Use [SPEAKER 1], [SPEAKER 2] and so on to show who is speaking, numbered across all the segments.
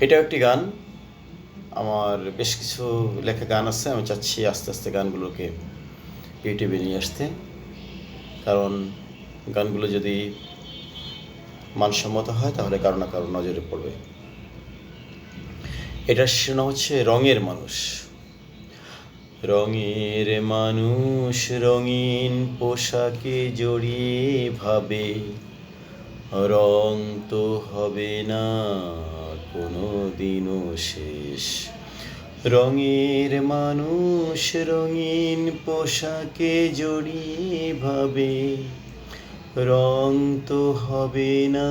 [SPEAKER 1] এটাও একটি গান। আমার বেশ কিছু লেখা গান আছে, আমি চাচ্ছি আস্তে আস্তে গানগুলোকে ইউটিউবে নিয়ে আসতে। কারণ গানগুলো যদি মানসম্মত হয়, তাহলে কারও না কারও নজরে পড়বে। এটার শিরোনাম হচ্ছে রঙের মানুষ। রঙের মানুষ রঙিন পোশাকে জড়িয়ে ভাবে, রং তো হবে না। কোনো দিনও শেষ। রঙের মানুষ রঙিন পোশাকে জড়িয়ে ভাবে। রং তো হবে না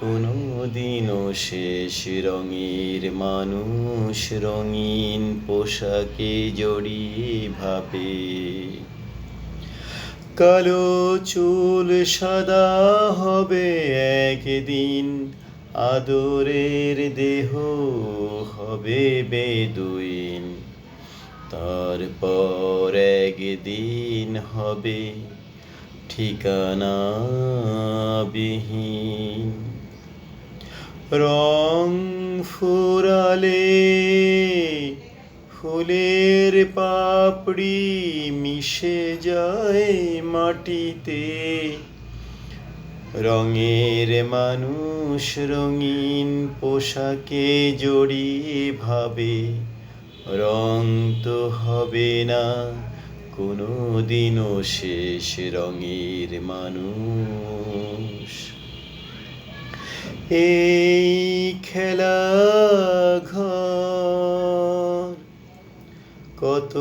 [SPEAKER 1] কোনো দিনও শেষ। রঙের মানুষ রঙিন পোশাকে জড়িয়ে ভাবে। কালো চুল সাদা হবে একদিন আদরের দেহ হবে বেদুইন, তারপর একদিন হবে ঠিকানা বিহীন রং ফুরালে ফুলের পাপড়ি মিশে যায় মাটিতে রঙের মানুষ রঙিন পোশাকে জড়িয়ে ভাবে, রং তো হবে না কোনো দিনও শেষ রঙের মানুষ। এই খেলা কত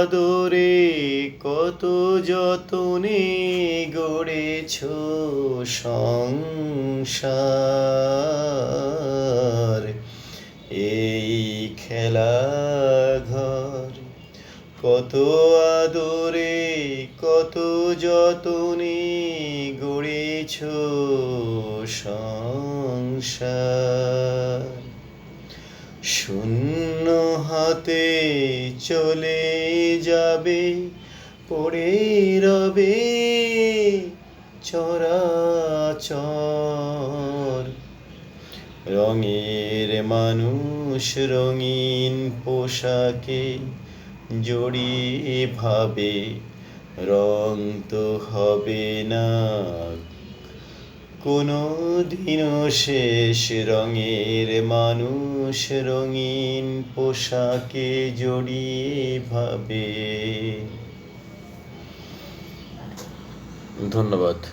[SPEAKER 1] আদরে, কত যতনে গড়েছ সংসার। এই খেলা ঘর কত আদরে, কত যতনে গড়েছ সংসার। শূন্য হাতে চলে যাবে, পড়ে রবে চরাচর। রঙের মানুষ রঙিন পোশাকে জড়িয়ে ভাবে, রং তো হবে না কোনো দিনও শেষ রঙের মানুষ রঙিন পোশাকে জড়িয়ে ভাবে। ধন্যবাদ।